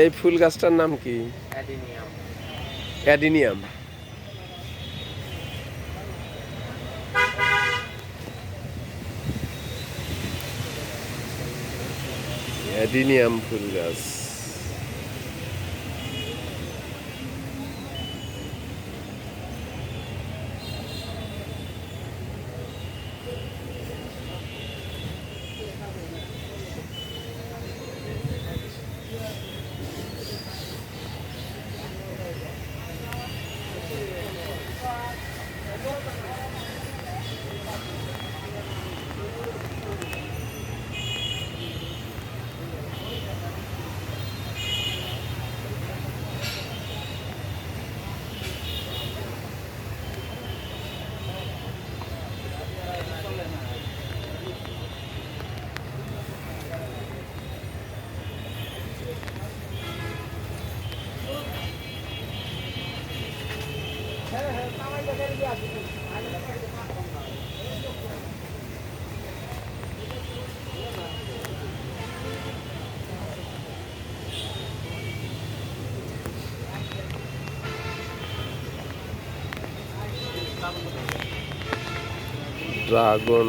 এই ফুল গাছটার নাম কি? অ্যাডিনিয়াম। অ্যাডিনিয়াম। ফুল গাছ। ড্রাগন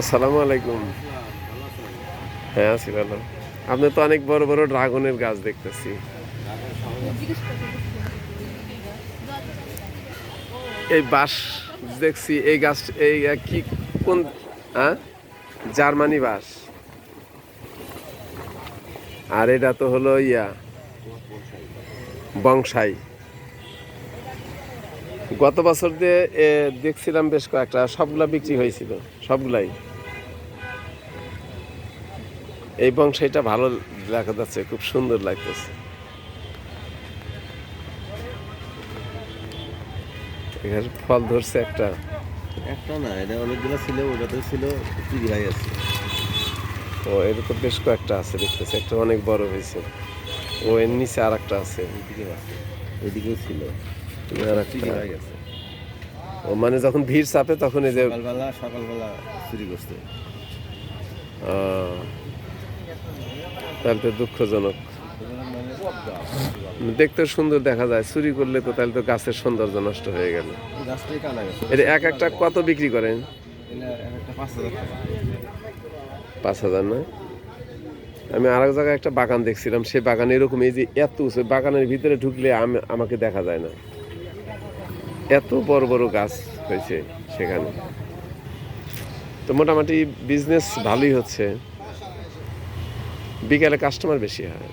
আসসালামু আলাইকুম। হ্যাঁ আছি ভালো। আপনি তো অনেক বড় বড় ড্রাগনের গাছ দেখতেছি। এই বাঁশ দেখছি, এই গাছ, এই কি, কোন হ্যাঁ? জার্মানি বাঁশ। আর এটা তো হলো ইয়া, বংশাই। গত বছর দিয়ে দেখছিলাম বেশ কয়েকটা সবগুলা বিক্রি হয়েছিল সবগুলাই। এই বংশাইটা ভালো দেখা যাচ্ছে খুব সুন্দর লাগতেছে। এখানে ফল ধরছে একটা। একটা না এটা অনেকগুলো ছিল ওটাতে ছিল চুরি ভাই আছে। ও এটা তো বেশ কয়েকটা আছে দেখতেছি একটা অনেক বড় হয়েছে। ও এর নিচে আর একটা আছে। ওইদিকে আছে ওইদিকেও ছিল। ও মানে যখন ভিড় চাপে তখন এই যে সকালবেলা সকালবেলা চুরি করছে। তাহলে তো দুঃখজনক। দেখতে সুন্দর দেখা যায় চুরি করলে তো তাহলে তো গাছের সৌন্দর্য নষ্ট হয়ে গেল। এটা এক একটা কত বিক্রি করেন? পাঁচ হাজার না? আমি আর এক জায়গায় একটা বাগান দেখছিলাম সেই বাগান এরকম এই যে এত উঁচু বাগানের ভিতরে ঢুকলে আমি আমাকে দেখা যায় না। এত বড় বড় গাছ হয়েছে সেখানে। তো মোটামুটি বিজনেস ভালোই হচ্ছে। বিকালে কাস্টমার বেশি হয়।